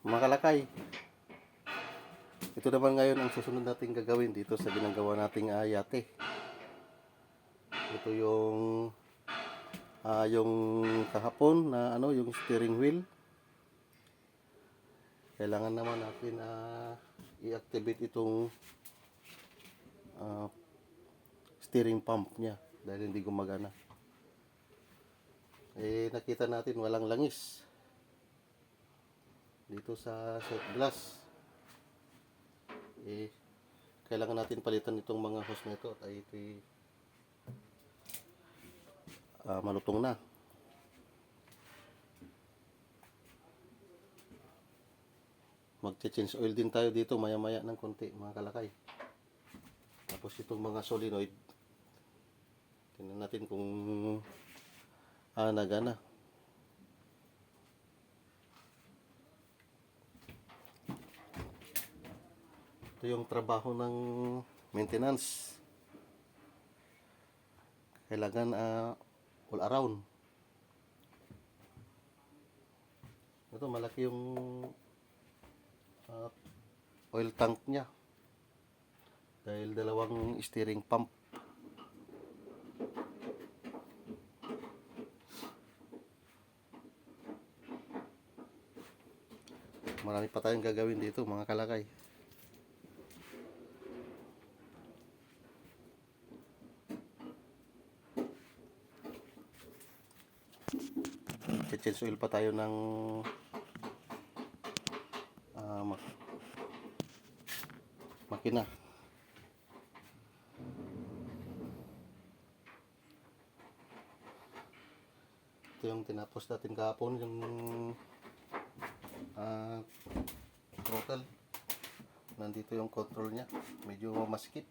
Mga kalakay. Ito naman ngayon ang susunod nating gagawin dito sa ginagawa nating ah, yate. Ito yung ah, yung kahapon na ano yung steering wheel. Kailangan naman natin ah, i-activate itong ah, steering pump niya dahil hindi gumagana. Eh nakita natin walang langis dito sa sa glass eh kailangan natin palitan itong mga hose na ito at ay ito ah, malutong na. Magche-change oil din tayo dito maya maya ng konti mga kalakay. Tapos itong mga solenoid. Tingnan natin kung ah, nagana Ito yung trabaho ng maintenance. Kailangan ah, all around. Ito malaki yung ah, oil tank niya. Dahil dalawang steering pump. Marami pa tayong gagawin dito mga kalakay. Change oil pa tayo ng ah, mak- makina. Ito yung tinapos natin kahapon, yung ah, throttle. Nandito yung control niya. Medyo masikip.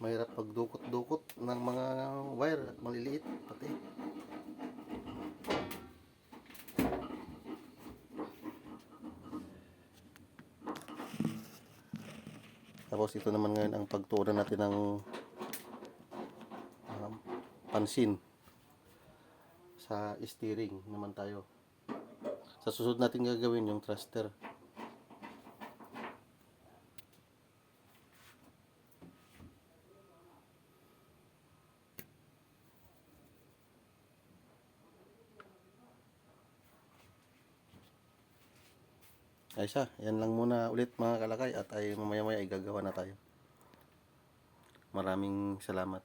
Mahirap pagdukot-dukot ng mga wire at maliliit pati. Tapos ito naman ngayon ang pagtuunan natin ng um, pansin sa steering naman tayo. Sa susunod natin gagawin yung thruster. Ay siya, yan lang muna ulit mga kalakay at ay mamaya maya ay gagawa na tayo. Maraming salamat.